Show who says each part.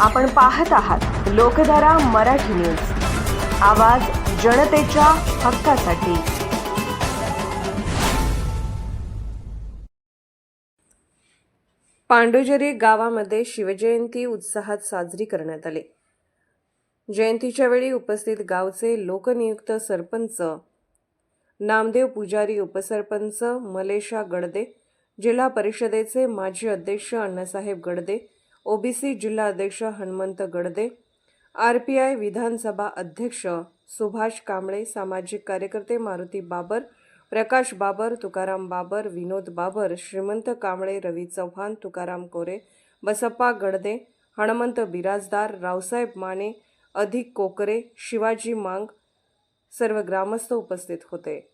Speaker 1: आपण पाहत आहात लोकधारा मराठी न्यूज. आवाज जनतेच्या हक्कासाठी. पांडुजरी गावामध्ये शिवजयंती उत्साहात साजरी करण्यात आली. जयंतीच्या वेळी उपस्थित गावचे लोकनियुक्त सरपंच नामदेव पुजारी उपसरपंच मलेशा गडदे जिल्हा परिषदेचे माजी अध्यक्ष अण्णासाहेब गडदे ओबीसी जिल्हाध्यक्ष Hanumant Gadade R P I विधानसभा अध्यक्ष सुभाष कांबळे सामाजिक कार्यकर्ते मारुती बाबर प्रकाश बाबर तुकाराम बाबर विनोद बाबर श्रीमंत कांबळे रवी चव्हाण तुकाराम कोरे बसप्पा गडदे हनुमंत बिराजदार रावसाहेब माने अधिक कोकरे शिवाजी मांग सर्व ग्रामस्थ उपस्थित होते.